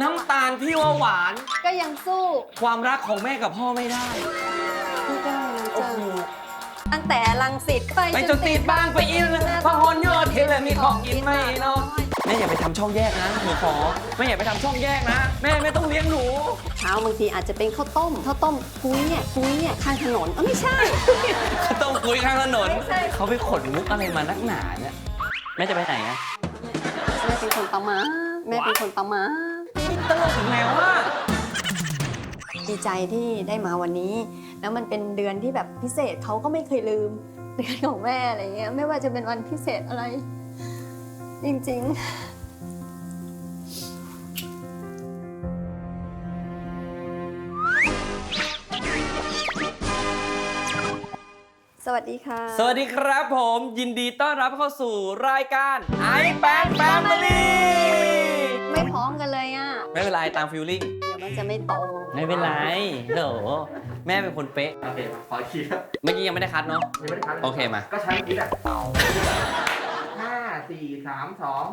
น้ำตาลที่ว่าหวาน ก็ยังสู้ความรักของแม่กับพ่อไม่ได้ ไม่ได้นะโอ้เจ้า โห ตั้งแต่ลังสิตไปไปจนติดบ้างไปอินพหลโยธินเลยมีของกินไม่น้อยแม่อย่าไปทำช่องแยกนะหนูขอแม่อย่าไปทำช่องแยกนะ แม่ไม่ต้องเลี้ยงหนู เช้าบางทีอาจจะเป็นข้าวต้มข้าวต้มกุ้ยเนี่ยกุ้ยเนี่ยข้างถนนเออไม่ใช่ ต้องคุยข้างถนน ไม่ใช่ เขาไปขนมุกอะไรมานักหนาเนี่ยแม่จะไปไหนอะแม่เป็นคนประมาแม่เป็นคนประมา ตลกอีกแล้วว่าดีใจที่ได้มาวันนี้ แล้วมันเป็นเดือนที่แบบพิเศษเขาก็ไม่เคยลืมเดือนของแม่อะไรเงี้ย ไม่ว่าจะเป็นวันพิเศษอะไร จริงๆสวัสดีค่ะ สวัสดีครับผมยินดีต้อนรับเข้าสู่รายการ i p a d Family ไม่พร้อมกันเลยอะ ไม่เป็นไรตามฟิลลิ่งเดี๋ยวมันจะไม่ตรงไม่เป็นไรโหแม่เป็นคนเป๊ะ โอเคขอคิดครับเมื่อกี้ยังไม่ได้คัดเนาะ ยังไม่ได้คัดลยโอเคมา ก็ใช้เมื่อกี้แหละห้าสี่สามสอง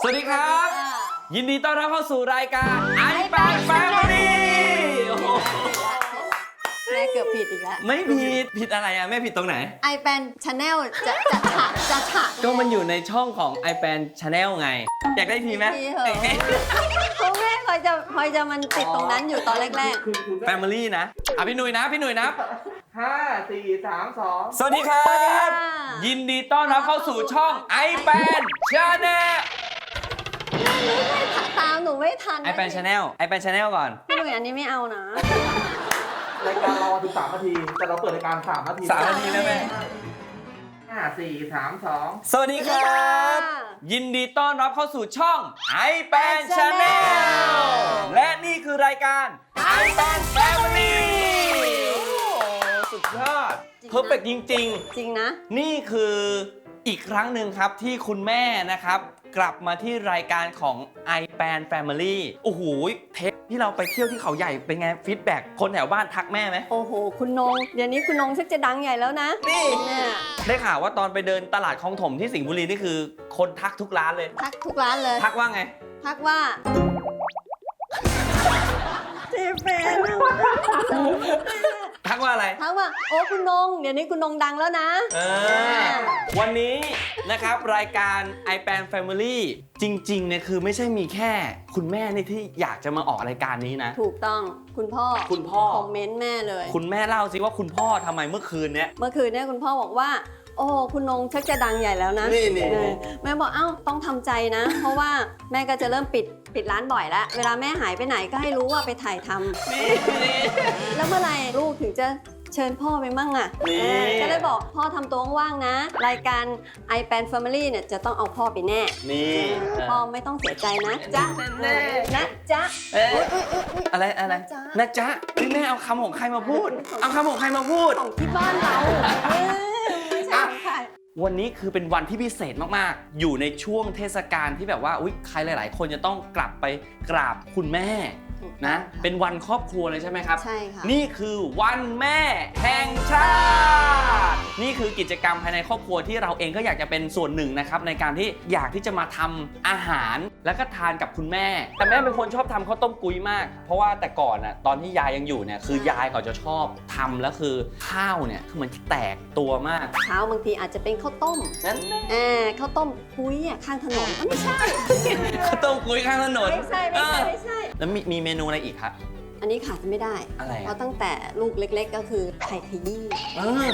สวัสดีครับ ยินดีต้อนรับเข้าสู่รายการ i p a d Family โอ้โห แม่เกือบผิดอีกแล้วไม่ผิดผิดอะไรอะแม่ผิดตรงไหน ไอแปนชาแนลจะจะฉะจะฉะก็มันอยู่ในช่องของ i p a d Channel ไง อยากได้ทีไหมทีเหอะเพราะแม่คอยจะคอยจะมันติดตรงนั้นอยู่ตอนแรกคือคือแฟมิลี่นะ อะพี่หนุ่ยนะ พี่หนุ่ยนะ ห้าสี่สามสองสวัสดีครับยินดีต้อนรับเข้าสู่ช่อง i p a d Channel ๆ ตามหนูไม่ทัน i p a d Channel i p a d Channel ก่อน พี่หนุ่ยอันนี้ไม่เอานะ รายการเราถึงสามนาที แต่เราเปิดรายการสามนาทีสามนาทีแล้วแม่ห้าสี่สามสองสวัสดีครับ ยินดีต้อนรับเข้าสู่ช่อง i p a d Channel และนี่คือรายการ i p a d Family โอ้สุดยอดจริงนะเพอร์เฟกจริง จริงนะ ๆ นี่คืออีกครั้งหนึ่งครับที่คุณแม่นะครับ กลับมาที่รายการของ i p a d Family โอ้โหเทป ที่เราไปเที่ยวที่เขาใหญ่เป็นไงฟีดแบ็กคนแถวบ้านทักแม่ไหม โอ้โห คุณนง เดี๋ยวนี้คุณนงชักจะดังใหญ่แล้วนะนี่ เนี่ยได้ข่าวว่าตอนไปเดินตลาดคลองถมที่สิงห์บุรีนี่คือ คนทักทุกร้านเลย ทักทุกร้านเลยทักว่าไง ทักว่าเจแฟน ทักว่าอะไร ทักว่าโอ้คุณนง เดี๋ยวนี้คุณนงดังแล้วนะเออวันนี้นะครับรายการ i p a n Family จริงๆเนี่ยคือไม่ใช่มีแค่ คุณแม่นี่ที่อยากจะมาออกรายการนี้นะ ถูกต้องคุณพ่อคุณพ่อ คอมเมนต์แม่เลย คุณแม่เล่าสิว่าคุณพ่อทำไมเมื่อคืนเนี้ยเมื่อคืนเนี่ยคุณพ่อบอกว่า โอ้คุณนงชักจะดังใหญ่แล้วนะนี่นี่ เออแม่บอกเอ้าต้องทำใจนะ เพราะว่าแม่ก็จะเริ่มปิดปิดร้านบ่อยแล้วเวลาแม่หายไปไหนก็ให้รู้ว่าไปถ่ายทำนี่นี่ แล้วเมื่อไหร่ลูกถึงจะเชิญพ่อไปมั่งอะนี่ เออก็เลยบอกพ่อทำตัวว่างๆนะ รายการ i p a n Family เนี่ยจะต้องเอาพ่อไปแน่นี่พ่อไม่ต้องเสียใจนะจ๊ะแน่ๆนะจ๊ะ เอ๊ะอุ๊ยอุ๊ยอุ๊ยอุ๊ยอะไรอะไรนะจ๊ะ นะจ๊ะนี่แม่เอาคำของใครมาพูด เอาคำของใครมาพูด ของที่บ้านเราเออไม่ ใช่ของใครวันนี้คือเป็นวันที่พิเศษมาก ๆ อยู่ในช่วงเทศกาลที่แบบว่า อุ๊ย ใครหลาย ๆ คนจะต้องกลับไปกราบคุณแม่ถูกต้องนะค่ะเป็นวันครอบครัวเลยใช่ไหมครับ ใช่ค่ะ นี่คือวันแม่แห่งชาติ นี่คือกิจกรรมภายในครอบครัวที่เราเองก็อยากจะเป็นส่วนหนึ่งนะครับในการที่อยากที่จะมาทำอาหารแล้วก็ทานกับคุณแม่ แต่แม่เป็นคนชอบทำข้าวต้มกุ้ยมาก เพราะว่าแต่ก่อนน่ะตอนที่ยายยังอยู่เนี่ยคือยายเขาจะชอบทำแล้วคือข้าวเนี่ยคือมันแตกตัวมากเช้าบางทีอาจจะเป็นข้าวต้มนั้นเออข้าวต้มคุยอะข้างถนนเอ้าไม่ใช่ข้าวต้มกุ้ยข้างถนนไม่ใช่ไม่ใช่เออไม่ใช่แล้วมีมีเมนูอะไรอีกครับอันนี้ขาดไม่ได้อะไรเพอะราะตั้งแต่ลูกเล็ก ๆ ก็คือไข่ขยี้เออ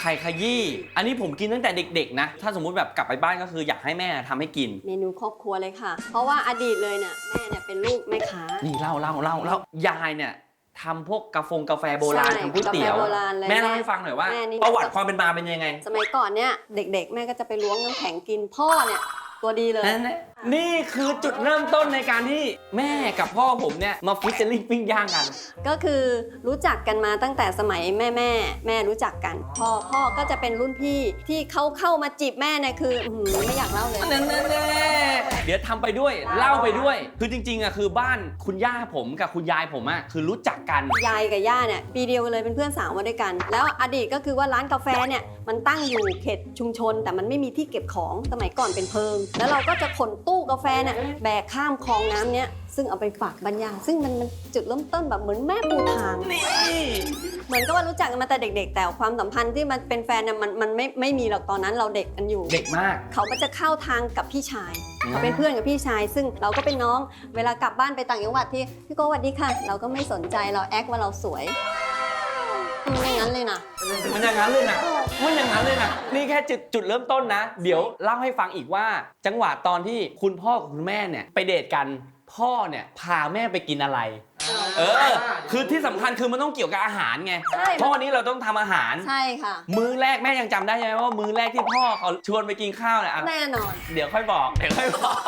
ไข่ขยี้ อันนี้ผมกินตั้งแต่เด็กๆนะ ถ้าสมมุติแบบกลับไปบ้านก็คืออยากให้แม่ทำให้กิน เมนูครอบครัวเลยค่ะ เพราะว่าอดีตเลยเนี่ยแม่เนี่ยเป็นลูกแม่ค้านี่เล่าเล่าเล่าเล่ายายเนี่ยทำพวกกาแฟกาแฟโบราณใช่ทำก๋วยเตี๋ยวกาแฟโบราณเลยแม่เล่าให้ฟังหน่อยว่า แม่นี่ ประวัติความเป็นมาเป็นยังไงสมัยก่อนเนี่ยเด็กๆ แม่ก็จะไปล้วงน้ำแข็งกินพ่อเนี่ยตัวดีเลย นั่นแหละ นี่คือจุดเริ่มต้นในการที่แม่กับพ่อผมเนี่ยมาฟิชเชอร์ลิงปิ้งย่างกัน ก็คือรู้จักกันมาตั้งแต่สมัยแม่แม่แม่รู้จักกัน พ่อพ่อก็จะเป็นรุ่นพี่ที่เขาเข้ามาจีบแม่เนี่ยคืออื้อหือไม่อยากเล่าเลย นั่นแน่เดี๋ยวทำไปด้วยเล่าไปด้วย คือจริงๆอะคือบ้านคุณย่าผมกับคุณยายผมอะคือรู้จักกัน ยายกับย่าเนี่ยปีเดียวกันเลยเป็นเพื่อนสาวมาด้วยกัน แล้วอดีตก็คือว่าร้านกาแฟเนี่ยมันตั้งอยู่เขตชุมชน แต่มันไม่มีที่เก็บของสมัยก่อนเป็นเพิง แล้วเราก็จะขนตู้ตู้กาแฟเนี่ยแบกข้ามคลองน้ำเนี้ยซึ่งเอาไปฝากบรรยาซึ่งมันมันจุดเริ่มต้นแบบเหมือนแม่ปูทาง นี่เหมือนก็ว่ารู้จักกันมาแต่เด็ก ๆ แต่ความสัมพันธ์ที่มันเป็นแฟนเนี่ยมันมันไม่ไม่มีหรอกตอนนั้นเราเด็กกันอยู่ เด็กมาก เขาก็จะเข้าทางกับพี่ชายอืมเขาเป็นเพื่อนกับพี่ชาย ซึ่งเราก็เป็นน้อง เวลากลับบ้านไปต่างจังหวัดที่พี่โก้สวัสดีค่ะ เราก็ไม่สนใจเราแอคว่าเราสวย มันไม่งั้นเลยนะ มันอย่างนั้นเลยนะมันอย่างนั้นเลยนะนี่แค่จุดจุดเริ่มต้นนะ เดี๋ยวเล่าให้ฟังอีกว่า จังหวะตอนที่คุณพ่อกับคุณแม่เนี่ยไปเดทกันพ่อเนี่ยพาแม่ไปกินอะไร เออ คือที่สำคัญคือมันต้องเกี่ยวกับอาหารไง ใช่ เพราะวันนี้เราต้องทำอาหาร ใช่ค่ะ มื้อแรกแม่ยังจำได้ใช่ไหมว่ามื้อแรกที่พ่อเขาชวนไปกินข้าวเนี่ยอะแน่นอน เดี๋ยวค่อยบอก เดี๋ยวค่อยบอก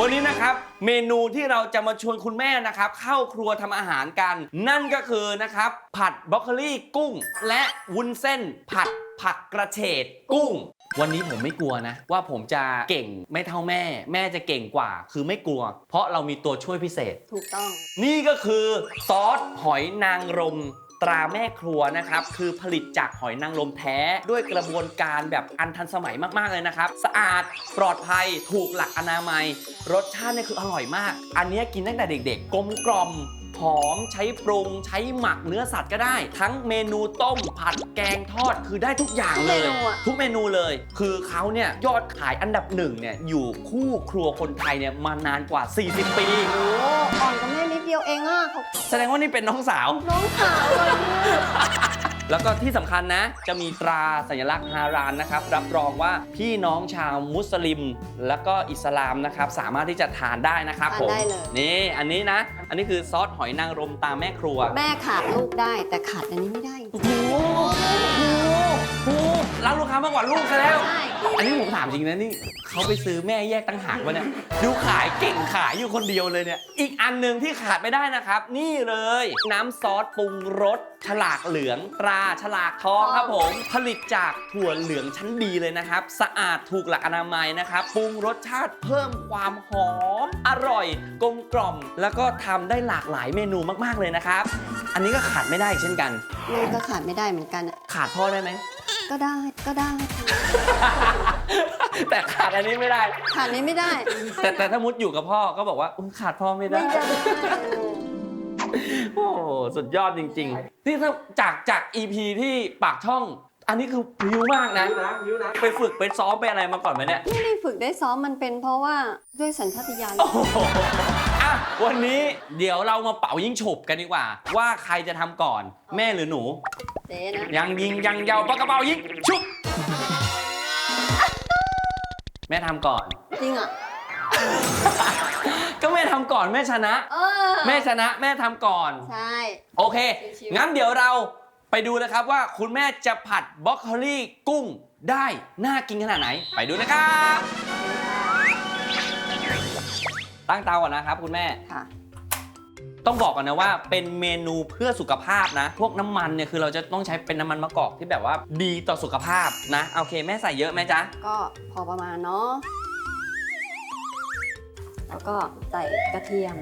วันนี้นะครับเมนูที่เราจะมาชวนคุณแม่นะครับเข้าครัวทำอาหารกัน นั่นก็คือนะครับผัดบรอกโคลีกุ้ง และวุ้นเส้น ผัดผักกระเฉดกุ้ง วันนี้ผมไม่กลัวนะ ว่าผมจะเก่งไม่เท่าแม่ แม่จะเก่งกว่า คือไม่กลัว เพราะเรามีตัวช่วยพิเศษ ถูกต้อง นี่ก็คือซอสหอยนางรม ตราแม่ครัวนะครับ คือผลิตจากหอยนางรมแท้ ด้วยกระบวนการแบบอันทันสมัยมาก ๆ เลยนะครับ สะอาดปลอดภัยถูกหลักอนามัย รสชาติเนี่ยคืออร่อยมาก อันเนี้ยกินตั้งแต่เด็ก ๆ กลมกล่อมหอมใช้ปรุงใช้หมักเนื้อสัตว์ก็ได้ ทั้งเมนูต้ม ผัดแกงทอดคือได้ทุกอย่างเลย ทุกเมนูอะ ทุกเมนูเลย คือเขาเนี่ยยอดขายอันดับหนึ่งเนี่ยอยู่คู่ครัวคนไทยเนี่ยมานานกว่า 40 ปี โอ้อ่อนกับแม่นิด เดียวเองอะเขาแสดงว่านี่เป็นน้องสาว น้องสาวเลยเนี่ยแล้วก็ที่สำคัญนะ จะมีตราสัญลักษณ์ฮารานนะครับ รับรองว่าพี่น้องชาวมุสลิม แล้วก็อิสลามนะครับ สามารถที่จะทานได้นะครับทานผมได้เลย นี่อันนี้นะ อันนี้คือซอสหอยนางรมตามแม่ครัว แม่ขาดลูกได้แต่ขาดอันนี้ไม่ได้จริงโอ้โหโอ้โห รับลูกค้ามากกว่าลูกซะแล้ว ใช่ อันนี้ผมถามจริงนะนี่เขาไปซื้อแม่แยกตั้งหากวะเนี่ยดูขายเก่งขายอยู่คนเดียวเลยเนี่ย อีกอันหนึ่งที่ขาดไม่ได้นะครับ นี่เลย น้ำซอสปรุงรสฉลากเหลืองตราฉลากทองครับผม ผลิตจากถั่วเหลืองชั้นดีเลยนะครับ สะอาดถูกหลักอนามัยนะครับปรุงรสชาติเพิ่มความหอม อร่อยกลมกล่อม แล้วก็ทำได้หลากหลายเมนูมากๆเลยนะครับ อันนี้ก็ขาดไม่ได้เช่นกัน แม่ก็ขาดไม่ได้เหมือนกันอะขาดพ่อได้ไหม ก็ได้ก็ได้แต่ขาดอันนี้ไม่ได้ ขาดนี้ไม่ได้แต่แต่ถ้ามุดอยู่กับพ่อก็บอกว่าอุ๊ยขาดพ่อไม่ได้ ไม่ได้โอ้โหสุดยอดจริงๆนี่ถ้าจากจาก EP ที่ปากช่อง อันนี้คือพริ้วมากนะยิ้วนะยิ้วนะ ไปฝึกไปซ้อมไปอะไรมาก่อนไหมเนี่ย ไม่ได้ฝึกได้ซ้อมมันเป็นเพราะว่าด้วยสัญชาตญาณ โอ้โหอะ วันนี้เดี๋ยวเรามาเป่ายิงฉุบกันดีกว่า ว่าใครจะทำก่อนแม่หรือหนู เจ๊นะยังยิงยังเยาวปากกระเป๋ายิงชุบ แม่ทำก่อน จริงอะก็แม่ทำก่อนแม่ชนะ เออแม่ชนะแม่ทำก่อน ใช่ โอเค ชิวๆ งั้นเดี๋ยวเราไปดูนะครับว่าคุณแม่จะผัดบรอกโคลีกุ้งได้น่ากินขนาดไหน ไปดูนะครับ ตั้งเตาก่อนนะครับคุณแม่ ค่ะ ต้องบอกก่อนนะว่าเป็นเมนูเพื่อสุขภาพนะ พวกน้ำมันเนี่ยคือเราจะต้องใช้เป็นน้ำมันมะกอกที่แบบว่าดีต่อสุขภาพนะโอเคแม่ใส่เยอะไหมจ๊ะก็พอประมาณเนาะ แล้วก็ใส่กระเทียม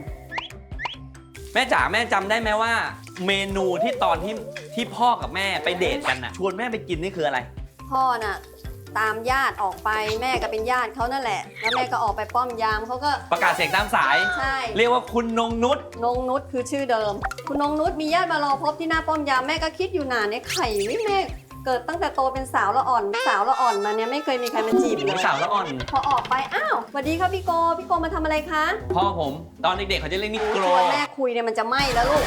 แม่จ๋าแม่จำได้ไหมว่า เมนูที่ตอนที่ที่พ่อกับแม่ไปเดทกันนะชวนแม่ไปกินนี่คืออะไร พ่อน่ะ ตามญาติออกไปแม่ก็เป็นญาติเขานั่นแหละ แล้วแม่ก็ออกไปป้อมยามเขาก็ ประกาศเสียงตามสาย ใช่ เรียกว่าคุณนงนุชนงนุชคือชื่อเดิม คุณนงนุชมีญาติมารอพบที่หน้าป้อมยามแม่ก็คิดอยู่นานเนี่ยไข่ไม่แม่เกิดตั้งแต่โตเป็นสาวละอ่อน สาวละอ่อนมาเนี่ยไม่เคยมีใครมาจีบเลยสาวละอ่อน พอออกไปอ้าวสวัสดีครับพี่โกพี่โกมาทำอะไรคะพ่อผมตอนเด็กๆเขาจะเรียกนิโกร ชวนแม่คุยเนี่ยมันจะไหม้แล้วลูก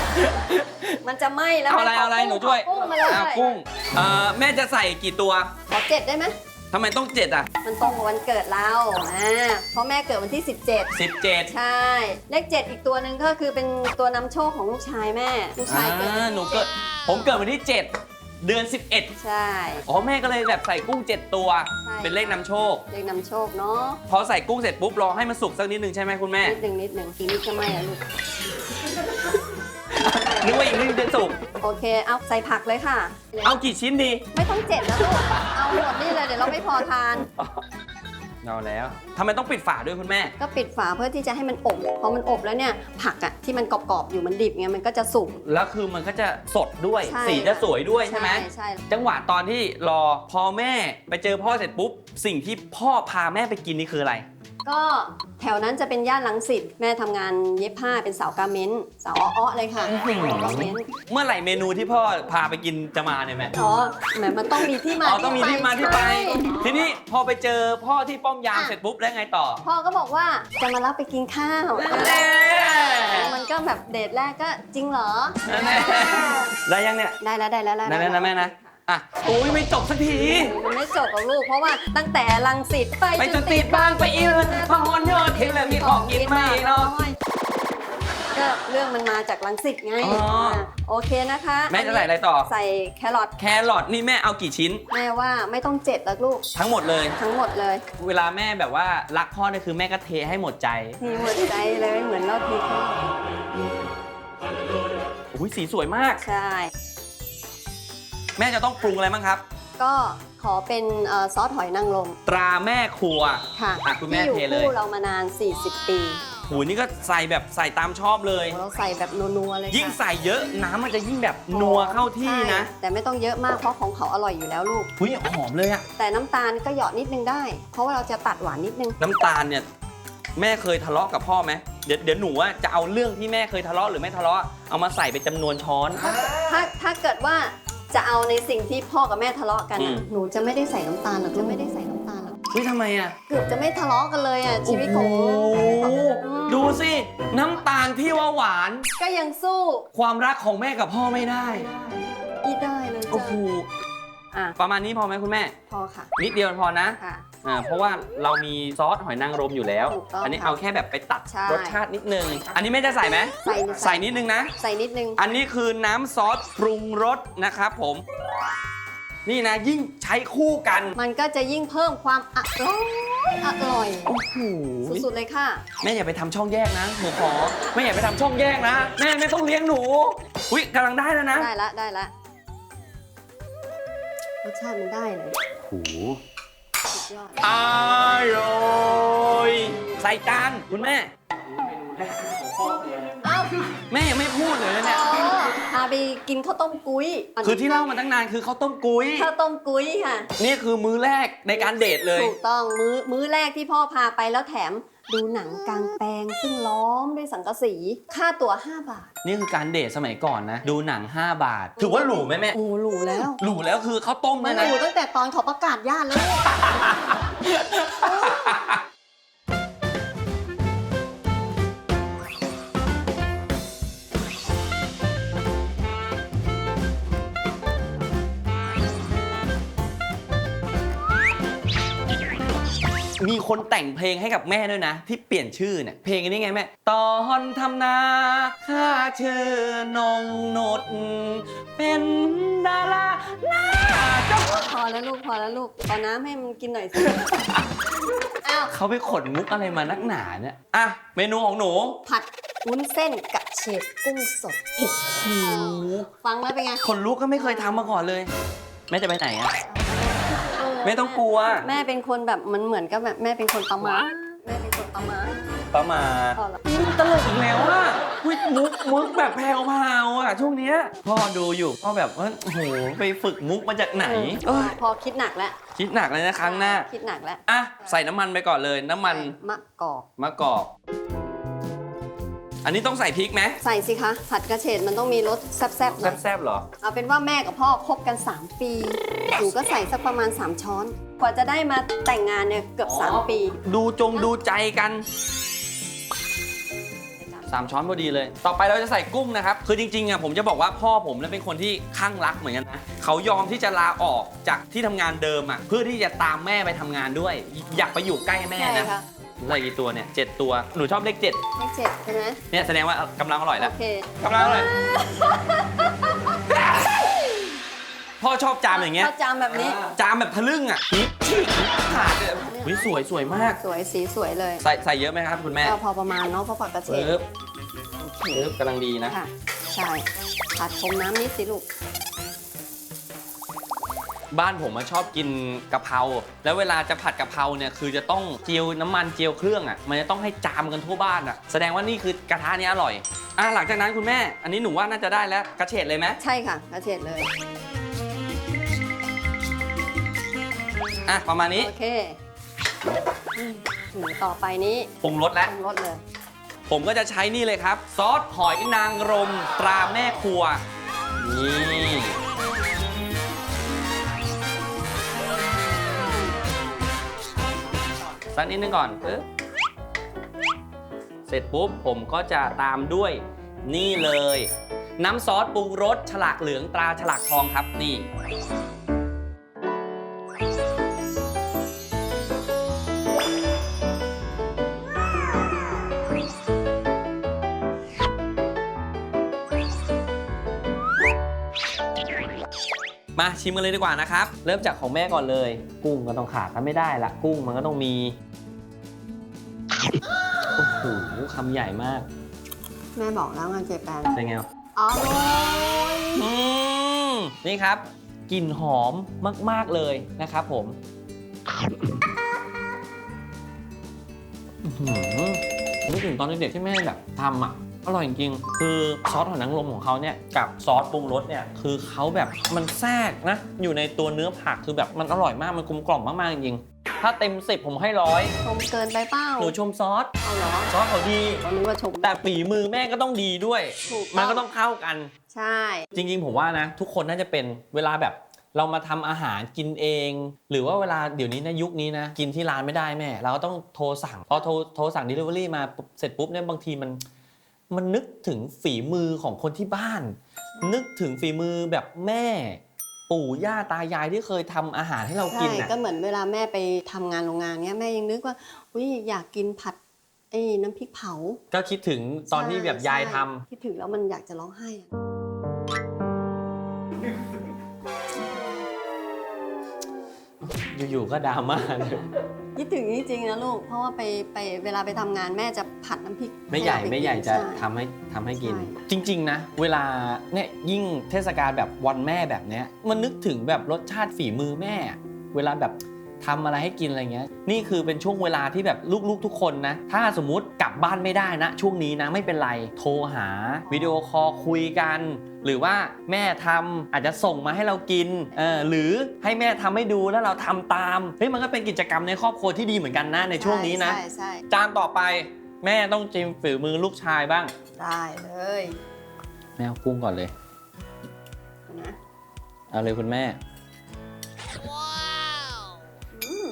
มันจะไหม้แล้วเอาอะไรแม่ขเอาอะไรกุ้งหนูช่วยขอกุ้งมาเลยอะกุ้งเอ่อแม่จะใส่กี่ตัวขอเจ็ดได้ไหม ทำไมต้องเจ็ดอะมันตรงกับวันเกิดเราอ่าเพราะแม่เกิดวันที่ 17 สิบเจ็ดใช่ เลข7อีกตัวหนึ่งก็คือเป็นตัวนำโชคของลูกชายแม่ ลูกชายเกิดหนูเกิด ผมเกิดวันที่ 7 เดือน 11 ใช่ อ๋อ แม่ก็เลยแบบใส่กุ้ง 7 ตัว ใช่ เป็นเลขนำโชค เลขนำโชคเนาะพอใส่กุ้งเสร็จปุ๊บรอให้มันสุกสักนิดนึงใช่ไหมคุณแม่ นิดหนึ่งนิดหนึ่งอีกนิดก็ไม่อะลูกนึกว่า อีกนิดจะสุก โอเค เอาใส่ผักเลยค่ะ เอากี่ชิ้นดี ไม่ต้องเจ็ดนะลูก เอาหมดนี่เลยเดี๋ยวเราไม่พอทาน เอาแล้วทำไมต้องปิดฝาด้วยคุณแม่ ก็ปิดฝาเพื่อที่จะให้มันอบพอมันอบแล้วเนี่ย ผักอะที่มันกรอบๆอยู่มันดิบไงมันก็จะสุก แล้วคือมันก็จะสดด้วย ใช่สีจะสวยด้วยใช่ไหม ใช่ จังหวะตอนที่รอพอแม่ไปเจอพ่อเสร็จปุ๊บ สิ่งที่พ่อพาแม่ไปกินนี่คืออะไร ก็แถวนั้นจะเป็นย่านลังสิตแม่ทำงานเย็บผ้าเป็นสาวกาเมนต์สาวอ้อๆเลยค่ะอื้อหือสาวกาเมนต์เมื่อไหร่เมนูที่พ่อพาไปกินจะมาเนี่ยแม่อ๋อแหมมันต้องมีที่มาอ๋อต้องมีที่มาที่ไป ใช่ทีนี้พอไปเจอพ่อที่ป้อมยามเสร็จปุ๊บแล้วไงต่อพ่อก็บอกว่าจะมารับไปกินข้าว แน่ มันก็แบบเดทแรกก็จริงเหรอแน่ได้ยังเนี่ยได้แล้วได้แล้วได้แล้วนะแม่นะ อะโอ้ยไม่จบสักที มันไม่จบกับลูก เพราะว่าตั้งแต่ลังสิตไปไปจนติดบางไปอีกพอฮอนยอดเห็นแล้วมีของกินไหมเนาะ ก็เรื่องมันมาจากลังสิตไงอ๋ออะโอเคนะคะแม่จะใส่อะไรต่อ ใส่แครอทแครอทนี่แม่เอากี่ชิ้น แม่ว่าไม่ต้องเจ็ดแล้วลูก ทั้งหมดเลย ทั้งหมดเลยเวลาแม่แบบว่ารักพ่อเนี่ยคือแม่ก็เทให้หมดใจทีหมดใจเลยเหมือนเราทีข้าวอุ้ยสีสวยมาก ใช่ แม่จะต้องปรุงอะไรบ้างครับ ก็ขอเป็นเอ่อซอสหอยนางรมตราแม่ครัวค่ะอะคุณแม่ที่อยู่เทเลยคู่เรามานาน 40 ปีหูนี่ก็ใส่แบบใส่ตามชอบเลย เราใส่แบบนัวๆเลยค่ะยิ่งใส่เยอะน้ำมันจะยิ่งแบบนัวเข้าที่นะใช่แต่ไม่ต้องเยอะมากเพราะของเขาอร่อยอยู่แล้วลูก หุยหอมเลยอะแต่น้ำตาลก็หยอดนิดนึงได้ เพราะว่าเราจะตัดหวานนิดนึง น้ำตาลเนี่ยแม่เคยทะเลาะกับพ่อไหมเดี๋ยวเดี๋ยวหนูอะจะเอาเรื่องที่แม่เคยทะเลาะหรือไม่ทะเลาะเอามาใส่เป็นจำนวนช้อน ถ้าถ้าเกิดว่า จะเอาในสิ่งที่พ่อกับแม่ทะเลาะกันอือะมหนูจะไม่ได้ใส่น้ำตาลหรอกจะไม่ได้ใส่น้ำตาลหรอกเฮ้ยทำไมอะเกือบจะไม่ทะเลาะกันเลยอะชีวิตของโอ้โหดูสิ น้ำตาลที่ว่าหวาน ก็ยังสู้ความรักของแม่กับพ่อไม่ได้อีได้เลยโอ้จ้ะโหอะประมาณนี้พอไหมคุณแม่ พอค่ะ นิดเดียวพอนะ ค่ะ อ่าเพราะว่าเรามีซอสหอยนางรมอยู่แล้ว ถูกต้องอันนี้ค่ะเอาแค่แบบไปตัดใช่รสชาตินิดนึง อันนี้แม่จะใส่ไหมใส่ใส่นิดนึงนะ ใส่นิดนึง อันนี้คือน้ำซอสปรุงรสนะครับผม นี่นะยิ่งใช้คู่กันมันก็จะยิ่งเพิ่มความอร่อยอร่อยโอ้โหสุดๆเลยค่ะ แม่อย่าไปทำช่องแยกนะหนูขอแม่อย่าไปทำช่องแยกนะแม่ไม่ต้องเลี้ยงหนูอุ้ยกำลังได้แล้วนะได้ละได้ละรสชาติมันได้เลยโอ้โหสุดย อดอร่อยใส่จานคุณแม่ เอ้าแม่ยังไม่พูดเลยนะเนี่ย อ๋อพาไปกินข้าวต้มกุ้ยคือที่เล่ามาตั้งนานคือข้าวต้มกุ้ย ข้าวต้มกุ้ยค่ะ นี่คือมื้อแรกในการเดทเลย ถูกต้องมื้อมื้อแรกที่พ่อพาไปแล้วแถม ดูหนังกลางแปลงซึ่งล้อมด้วยสังกะสีค่าตั๋ว5 บาท นี่คือการเดทสมัยก่อนนะ ดูหนัง 5 บาท ถือว่าหรูไหมแม่โอ้หรูแล้วหรูแล้วคือข้าวต้มมัเนี่นยหนะรูตั้งแต่ตอนเขาประกาศญาติแล้ว มีคนแต่งเพลงให้กับแม่ด้วยนะ ที่เปลี่ยนชื่อเนี่ยเพลงอันนี้ไงแม่ตอนทำนาข้าชื่อนงนดเป็นดาราหน้าเจ้าพอแล้วลูกพอแล้วลูกเอาน้ำให้มันกินหน่อยสิอ้าวเขาไปขนมุกอะไรมานักหนาเนี่ยอะเมนูของหนู ผัดวุ้นเส้นกับเฉดกุ้งสดโอ้โหฟังแล้วเป็นไง คนลุกก็ไม่เคยทำมาก่อนเลย แม่จะไปไหนอะเไม่ต้องกลัว แม่เป็นคนแบบมันเหมือนกับแบบแม่เป็นคนประมาทแม่เป็นคนประมาทประมาทพอละตลกอีกแล้วอะอุ๊ยมุกมุกแบบแพรวพราวอะ ช่วงเนี้ยพ่อดูอยู่พ่อแบบว่าโอ้โหไปฝึกมุกมาจากไหนเอเอ้อยพอคิดหนักแล้วคิดหนักเลยนะครั้งหน้า คิดหนักแล้วอะ ใส่น้ำมันไปก่อนเลยน้ำมันมะกอกมะกอก อันนี้ต้องใส่พริกไหมใส่สิคะ ผัดกระเฉดมันต้องมีรสแซ่บๆหน่อยแซ่บๆเหรอ เอาเป็นว่าแม่กับพ่อคบกัน 3 ปีหนูก็ใส่สักประมาณ 3 ช้อนกว่าจะได้มาแต่งงานเนี่ยเกือบอ๋อ3ปี ดูจงดูใจกัน3ช้อนพอดีเลย ต่อไปเราจะใส่กุ้งนะครับ คือจริงๆอะผมจะบอกว่าพ่อผมเนี่ยเป็นคนที่ข้างรักเหมือนกันนะเขายอมที่จะลาออกจากที่ทำงานเดิมอะเพื่อที่จะตามแม่ไปทำงานด้วย อยากไปอยู่ใกล้แม่ใช่นะค่ะ ใส่กี่ตัวเนี่ยเจ็ดตัว หนูชอบเลขเจ็ดเลขเจ็ดใช่ไหมเนี่ยแสดงว่ากำลังอร่อยแล้วโอเคกำลังอร่อย พ่อชอบจามอย่างเงี้ย ข้าวจามแบบนี้ จามแบบทะลึ่งอะฉีกฉีกขาดเลยอุ๊ยสวยสวยมาก สวยสีสวยเลยใส่ใส่เยอะไหมครับคุณแม่ก็พอประมาณเนาะเพราะผัดกระเฉดเอิบเอิบกำลังดีนะค่ะ ใช่ผัดคมน้ำนิดสิลูก บ้านผมมาชอบกินกะเพราแล้วเวลาจะผัดกะเพราเนี่ยคือจะต้องเจียวน้ำมันเจียวเครื่องอะมันจะต้องให้จามกันทั่วบ้านอะแสดงว่านี่คือกระทะเนี้ยอร่อยอะหลังจากนั้นคุณแม่ อันนี้หนูว่าน่าจะได้แล้วกระเฉดเลยไหมใช่ค่ะกระเฉดเลยอะประมาณนี้โอเคอืมหนูต่อไปนี้ปรุงรสแล้วปรุงรสเลย ผมก็จะใช้นี่เลยครับ ซอสหอยนางรมตราแม่ครัวนี่ สักนิดนึงก่อนปึ๊บเสร็จปุ๊บผมก็จะตามด้วยนี่เลย น้ำซอสปรุงรสฉลากเหลืองตราฉลากทองครับนี่ ชิมกันเลยดีกว่านะครับ เริ่มจากของแม่ก่อนเลย กุ้งก็ต้องขาดถ้าไม่ได้ละกุ้งมันก็ต้องมีโอ้โหคำใหญ่มาก แม่บอกแล้วงานเจแปนเป็นไงวะอร่อยอืมนี่ครับกลิ่นหอมมาก ๆ เลยนะครับผมอื้อหือนึกถึงตอนเด็กๆที่แม่แบบทำอะ อร่อยจริงๆคือซอสหอยนางรมของเขาเนี่ยกับซอสปรุงรสเนี่ยคือเขาแบบมันแทรกนะอยู่ในตัวเนื้อผักคือแบบมันอร่อยมากมันกลมกล่อมมากๆจริงๆถ้าเต็มสิบผมให้ร้อยชมเกินไปเปล่าหนูชมซอสเอาเหรอซอสเขาดีตอนนี้ว่าชม แต่ฝีมือแม่ก็ต้องดีด้วย ถูกมันก็ต้องเข้ากัน ใช่ จริง ๆ ผมว่านะ ทุกคนน่าจะเป็นเวลาแบบเรามาทำอาหารกินเอง หรือว่าเวลาเดี๋ยวนี้นะยุคนี้นะ กินที่ร้านไม่ได้แม่ เราก็ต้องโทรสั่งพอโทรโทรสั่ง Delivery มาปุ๊บเสร็จปุ๊บเนี่ยบางทีมัน มันนึกถึงฝีมือของคนที่บ้าน นึกถึงฝีมือแบบแม่ ปู่ย่าตายายที่เคยทำอาหารให้เรากินใช่น่ะ ก็เหมือนเวลาแม่ไปทำงานโรงงานเนี้ยแม่ยังนึกว่าอุ้ยอยากกินผัดไอ้น้ำพริกเผาก็คิดถึงตอนที่แบบยายทำ ใช่คิดถึงแล้วมันอยากจะร้องไห้อะ อยู่ๆก็ดราม่าเลย คิดถึงจริงๆนะลูก เพราะว่าไปไปเวลาไปทำงานแม่จะผัดน้ำพริกไม่ใหญ่เราปไม่ใหญ่กินจะช่ ทำให้ทำให้กิน ใช่ จริง ๆ นะ เวลาเนี่ยยิ่งเทศกาลแบบวันแม่แบบเนี้ยมันนึกถึงแบบรสชาติฝีมือแม่อะเวลาแบบทำอะไรให้กินอะไรเงี้ย นี่คือเป็นช่วงเวลาที่แบบลูกๆทุกคนนะ ถ้าสมมุติกลับบ้านไม่ได้นะ ช่วงนี้นะไม่เป็นไรโทรหาวิดีโอคอลคุยกัน หรือว่าแม่ทำอาจจะส่งมาให้เรากินเออหรือให้แม่ทำให้ดูแล้วเราทำตามเฮ้ยมันก็เป็นกิจกรรมในครอบครัวที่ดีเหมือนกันนะในช่วงนี้นะ ใช่ใช่จานต่อไปแม่ต้องจิ้มฝีมือลูกชายบ้าง ได้เลยแม่เอากุ้งก่อนเลยนะเอาเลยคุณแม่อืม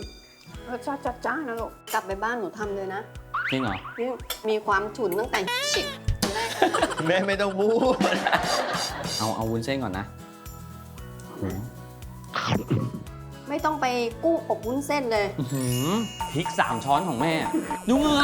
รสชาติจัดจ้านนะลูกกลับไปบ้านหนูทำเลยนะจริงเหรอนี่มีความฉุนตั้งแต่ฉิก แรกแม่ไม่ต้องพูดเอาเอาวุ้นเส้นก่อนนะไม่ต้องไปกุ้งอบวุ้นเส้นเลย อื้อหือพริกสามช้อนของแม่ ดูเหงือ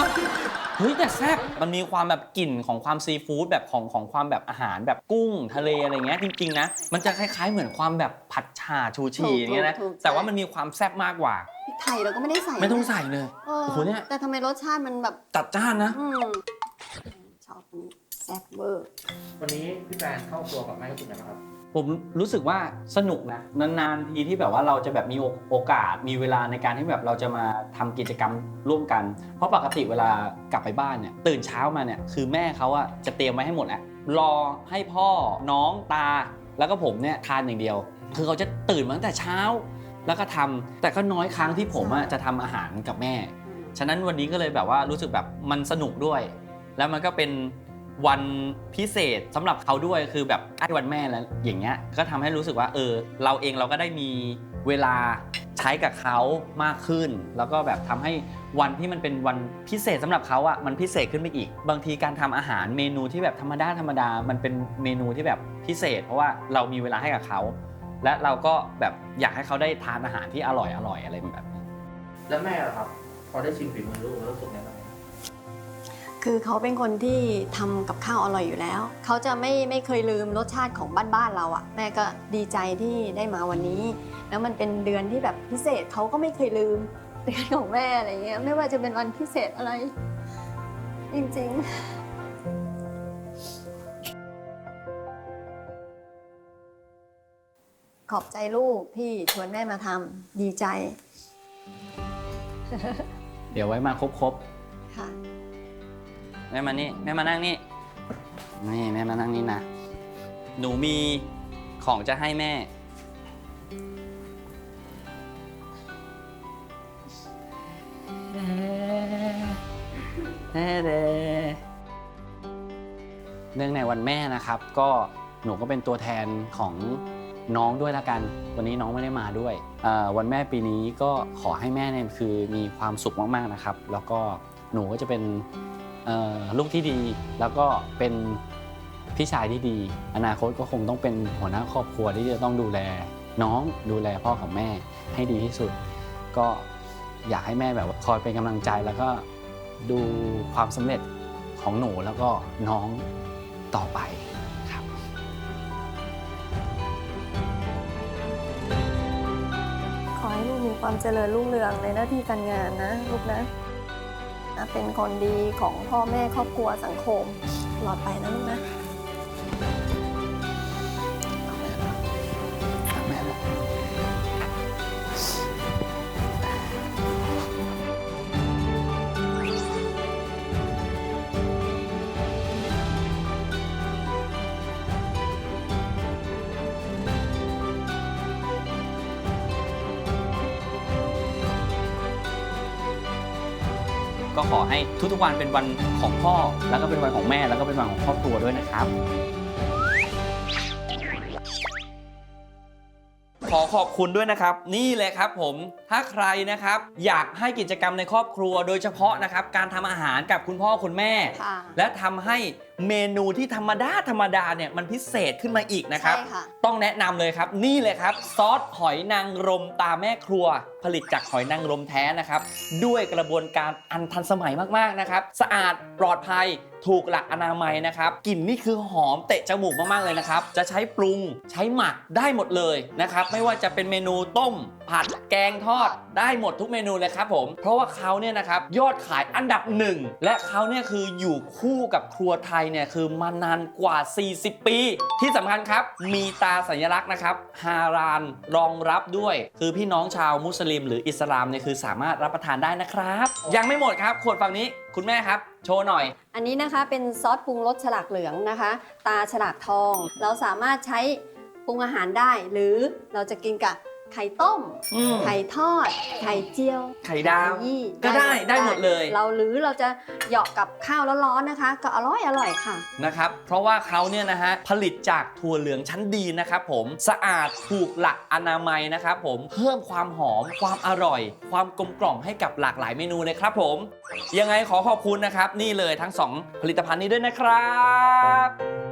เฮ้ยแต่แซ่บมันมีความแบบกลิ่นของความซีฟู้ดแบบของของความแบบอาหารแบบกุ้งทะเลอะไรเงี้ยจริงๆนะ มันจะคล้ายๆเหมือนความแบบผัดฉ่าชูชีถูกอย่างเงี้ยนะ ถูกถูก แต่ว่ามันมีความแซ่บมากกว่า พริกไทยเราก็ไม่ได้ใส่ไม่ต้องใส่เลย เออโอ้โหเนี่ย แต่ทำไมรสชาติมันแบบ จัดจ้านนะ อืมชอบอันนี้ แซ่บเวอร์วันนี้พี่แฟนเข้าครัวกับแม่คุณยังไงครับ ผมรู้สึกว่าสนุกนะ นานๆทีที่แบบว่าเราจะแบบมีโอโอกาสมีเวลาในการที่แบบเราจะมาทำกิจกรรมร่วมกัน เพราะปกติเวลากลับไปบ้านเนี่ยตื่นเช้ามาเนี่ยคือแม่เขาอะจะเตรียมไว้ให้หมดแล้วรอให้พ่อน้องตา แล้วก็ผมเนี่ยทานอย่างเดียว คือเขาจะตื่นมาตั้งแต่เช้า แล้วก็ทำแต่ก็น้อยครั้งที่ผมอะจะทำอาหารกับแม่ ฉะนั้นวันนี้ก็เลยแบบว่ารู้สึกแบบมันสนุกด้วย แล้วมันก็เป็น วันพิเศษสำหรับเขาด้วยคือแบบใกล้วันแม่แล้วอย่างเงี้ยก็ทำให้รู้สึกว่าเออ เราเองเราก็ได้มีเวลาใช้กับเขามากขึ้น แล้วก็แบบทำให้วันที่มันเป็นวันพิเศษสำหรับเขาอะมันพิเศษขึ้นไปอีก บางทีการทำอาหารเมนูที่แบบธรรมดาธรรมดา มันเป็นเมนูที่แบบพิเศษ เพราะว่าเรามีเวลาให้กับเขาและเราก็แบบอยากให้เขาได้ทานอาหารที่อร่อยอร่อยอะไรแบบนี้แล้วแม่ครับพอได้ชิมฝีมือลูกแล้วรู้สึกไง คือเขาเป็นคนที่ทำกับข้าวอร่อยอยู่แล้ว เขาจะไม่ไม่เคยลืมรสชาติของบ้านๆเราอะ่ะ แม่ก็ดีใจที่ได้มาวันนี้ แล้วมันเป็นเดือนที่แบบพิเศษเขาก็ไม่เคยลืมเดือนของแม่อะไรเงี้ย ไม่ว่าจะเป็นวันพิเศษอะไร จริงๆขอบใจลูกที่ชวนแม่มาทำดีใจ เดี๋ยวไว้มาครบครบค่ะๆ แม่มานี่แม่มานั่งนี่นี่แม่มานั่งนี่นะ หนูมีของจะให้แม่เนื่องในวันแม่นะครับ ก็หนูก็เป็นตัวแทนของน้องด้วยละกัน วันนี้น้องไม่ได้มาด้วย วันแม่ปีนี้ก็ขอให้แม่เนี่ยคือมีความสุขมากๆนะครับ แล้วก็หนูก็จะเป็น ลูกที่ดีแล้วก็เป็นพี่ชายที่ดี อนาคตก็คงต้องเป็นหัวหน้าครอบครัวที่จะต้องดูแลน้องดูแลพ่อกับแม่ให้ดีที่สุด ก็อยากให้แม่แบบคอยเป็นกำลังใจแล้วก็ดูความสำเร็จของหนูแล้วก็น้องต่อไปครับ ขอให้ลูกมีความเจริญรุ่งเรืองในหน้าที่การงานนะลูกนะ เป็นคนดีของพ่อแม่ครอบครัวสังคมตลอดไปนะลูกนะ ก็ขอให้ทุกๆวันเป็นวันของพ่อ แล้วก็เป็นวันของแม่ แล้วก็เป็นวันของครอบครัวด้วยนะครับ ขอขอบคุณด้วยนะครับ นี่เลยครับผมถ้าใครนะครับ อยากให้กิจกรรมในครอบครัว โดยเฉพาะนะครับ การทำอาหารกับคุณพ่อคุณแม่ ค่ะ และทำให้ เมนูที่ธรรมดาธรรมดาเนี่ยมันพิเศษขึ้นมาอีกนะครับ ใช่ค่ะ ต้องแนะนำเลยครับ นี่เลยครับ ซอสหอยนางรมตาแม่ครัว ผลิตจากหอยนางรมแท้นะครับ ด้วยกระบวนการอันทันสมัยมากๆนะครับ สะอาดปลอดภัยถูกหลักอนามัยนะครับกลิ่นนี่คือหอมเตะจมูกมากๆเลยนะครับ จะใช้ปรุงใช้หมักได้หมดเลยนะครับ ไม่ว่าจะเป็นเมนูต้ม ผัดแกงทอดได้หมดทุกเมนูเลยครับผมเพราะว่าเขาเนี่ยนะครับยอดขายอันดับหนึ่งและเขาเนี่ยคืออยู่คู่กับครัวไทยเนี่ยคือมานานกว่า 40 ปี ที่สำคัญครับ มีตาสัญลักษณ์นะครับฮารานรองรับด้วย คือพี่น้องชาวมุสลิม หรืออิสลามเนี่ยคือสามารถรับประทานได้นะครับ ยังไม่หมดครับขวดฝั่งนี้คุณแม่ครับ โชว์หน่อย อันนี้นะคะเป็นซอสปรุงรสฉลากเหลืองนะคะ ตาฉลากทอง เราสามารถใช้ปรุงอาหารได้ หรือเราจะกินกับ ไข่ต้ม อืมไข่ทอด ไข่เจียวไข่ดาว ยี่ก็ได้ได้หมดเลย เราหรือเราจะเหยาะกับข้าวร้อนๆนะคะ ก็อร่อยอร่อยค่ะ นะครับ เพราะว่าเขาเนี่ยนะฮะผลิตจากถั่วเหลืองชั้นดีนะครับผมสะอาดถูกหลักอนามัยนะครับผมเพิ่มความหอม ความอร่อย ความกลมกล่อมให้กับหลากหลายเมนูเลยครับผม ยังไงขอขอบคุณนะครับ นี่เลยทั้งสองผลิตภัณฑ์นี้ด้วยนะครับ